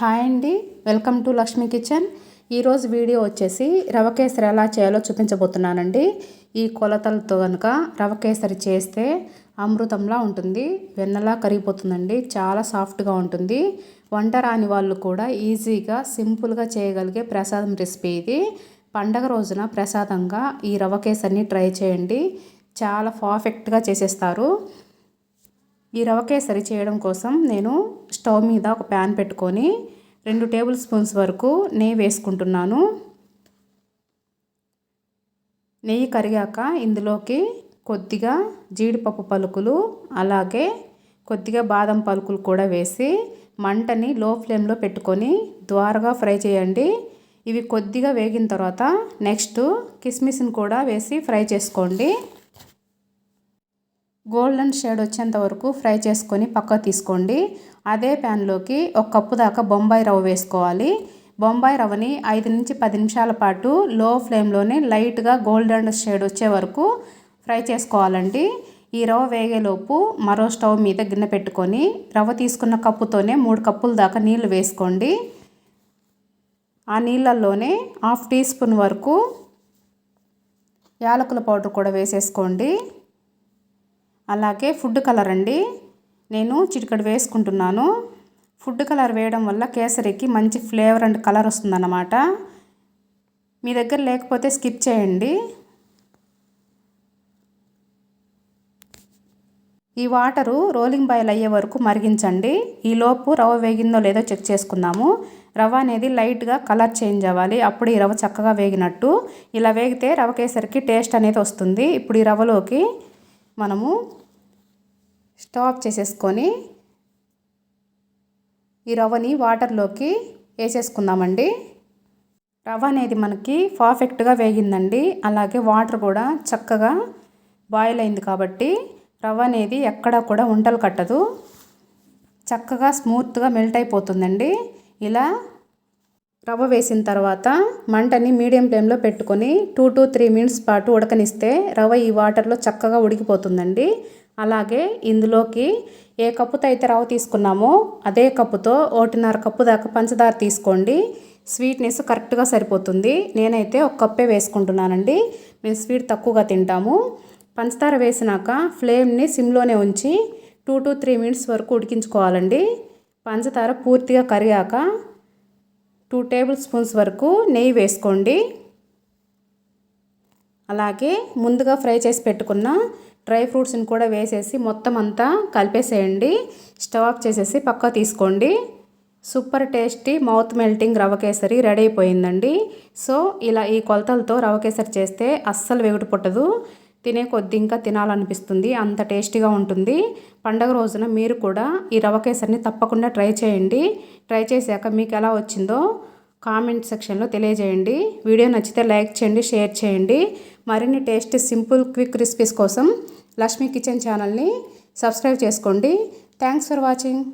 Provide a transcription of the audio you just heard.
Hi అండి. Welcome to Lakshmi kitchen. ఈరోజు video వచ్చేసి రవ కేసరి ఎలా చేయాలో చూపించబోతున్నానండి. ఈ కొలతలతో కనుక రవ కేసరి చేస్తే అమృతంలా ఉంటుంది వెన్నలా కరిగిపోతుందండి చాలా సాఫ్ట్గా ఉంటుంది. వంట రాని వాళ్ళు కూడా ఈజీగా సింపుల్గా చేయగలిగే ప్రసాదం రెసిపీ ఇది. పండగ రోజున ప్రసాదంగా ఈ రవ కేసరిని ట్రై చేయండి. చాలా పర్ఫెక్ట్గా చేసేస్తారు. ఈ రవ కేసరి చేయడం కోసం నేను స్టవ్ మీద ఒక ప్యాన్ పెట్టుకొని రెండు టేబుల్ స్పూన్స్ వరకు నెయ్యి వేసుకుంటున్నాను. నెయ్యి కరిగాక ఇందులోకి కొద్దిగా జీడిపప్పు పలుకులు అలాగే కొద్దిగా బాదం పలుకులు కూడా వేసి మంటని లో ఫ్లేమ్లో పెట్టుకొని ద్వారగా ఫ్రై చేయండి. ఇవి కొద్దిగా వేగిన తర్వాత నెక్స్ట్ కిస్మిస్ని కూడా వేసి ఫ్రై చేసుకోండి. గోల్డెన్ షేడ్ వచ్చేంత వరకు ఫ్రై చేసుకొని పక్క తీసుకోండి. అదే ప్యాన్లోకి ఒక కప్పు దాకా బొంబాయి రవ్వ వేసుకోవాలి. బొంబాయి రవ్వని ఐదు నుంచి పది నిమిషాల పాటు లో ఫ్లేమ్లోనే లైట్గా గోల్డెన్ షేడ్ వచ్చే వరకు ఫ్రై చేసుకోవాలండి. ఈ రవ్వ వేగేలోపు మరో స్టవ్ మీద గిన్నె పెట్టుకొని రవ్వ తీసుకున్న కప్పుతోనే మూడు కప్పుల దాకా నీళ్ళు వేసుకోండి. ఆ నీళ్ళల్లోనే హాఫ్ టీ స్పూన్ వరకు యాలకుల పౌడర్ కూడా వేసేసుకోండి. అలాగే ఫుడ్ కలర్ అండి. నేను చిటికడు వేసుకుంటున్నాను. ఫుడ్ కలర్ వేయడం వల్ల కేసరికి మంచి ఫ్లేవర్ అండ్ కలర్ వస్తుందన్నమాట. మీ దగ్గర లేకపోతే స్కిప్ చేయండి. ఈ వాటరు రోలింగ్ బాయిల్ అయ్యే వరకు మరిగించండి. ఈలోపు రవ్వ వేగిందో లేదో చెక్ చేసుకుందాము. రవ్వ అనేది లైట్గా కలర్ చేంజ్ అవ్వాలి. అప్పుడు ఈ రవ్వ చక్కగా వేగినట్టు. ఇలా వేగితే రవ్వ కేసరికి టేస్ట్ అనేది వస్తుంది. ఇప్పుడు ఈ రవ్వలోకి మనము స్టవ్ ఆఫ్ చేసేసుకొని ఈ రవ్వని వాటర్లోకి వేసేసుకుందామండి. రవ్వ అనేది మనకి పర్ఫెక్ట్గా వేగిందండి. అలాగే వాటర్ కూడా చక్కగా బాయిల్ అయింది కాబట్టి రవ్వ అనేది ఎక్కడ కూడా ఉంటలు కట్టదు. చక్కగా స్మూత్గా మెల్ట్ అయిపోతుందండి. ఇలా రవ్వ వేసిన తర్వాత మంటని మీడియం ఫ్లేమ్లో పెట్టుకొని టూ టు త్రీ మినిట్స్ పాటు ఉడకనిస్తే రవ్వ ఈ వాటర్లో చక్కగా ఉడికిపోతుందండి. అలాగే ఇందులోకి ఏ కప్పుతో అయితే రవ్వ తీసుకున్నామో అదే కప్పుతో ఒకటిన్నర కప్పు దాకా పంచదార తీసుకోండి. స్వీట్నెస్ కరెక్ట్గా సరిపోతుంది. నేనైతే ఒక కప్పే వేసుకుంటున్నానండి. మేము స్వీట్ తక్కువగా తింటాము. పంచదార వేసినాక ఫ్లేమ్ని సిమ్లోనే ఉంచి టూ టు త్రీ మినిట్స్ వరకు ఉడికించుకోవాలండి. పంచదార పూర్తిగా కరిగాక టూ టేబుల్ స్పూన్స్ వరకు నెయ్యి వేసుకోండి. అలాగే ముందుగా ఫ్రై చేసి పెట్టుకున్న డ్రై ఫ్రూట్స్ని కూడా వేసేసి మొత్తం అంతా కలిపేసేయండి. స్టవ్ ఆఫ్ చేసేసి పక్క తీసుకోండి. Super tasty mouth melting rava kesari ready అయిపోయిందండి. సో ఇలా ఈ కొలతలతో రవ కేసరి చేస్తే అస్సలు వెగుడు పుట్టదు. తినే కొద్ది ఇంకా తినాలనిపిస్తుంది. అంత టేస్టీగా ఉంటుంది. పండగ రోజున మీరు కూడా ఈ రవ కేసరిని తప్పకుండా ట్రై చేయండి. ట్రై చేశాక మీకు ఎలా వచ్చిందో కామెంట్ సెక్షన్లో తెలియజేయండి. వీడియో నచ్చితే లైక్ చేయండి షేర్ చేయండి. మరిన్ని టేస్ట్ సింపుల్ క్విక్ రెసిపీస్ కోసం లక్ష్మీ కిచెన్ ఛానల్ని సబ్స్క్రైబ్ చేసుకోండి. Thanks for watching.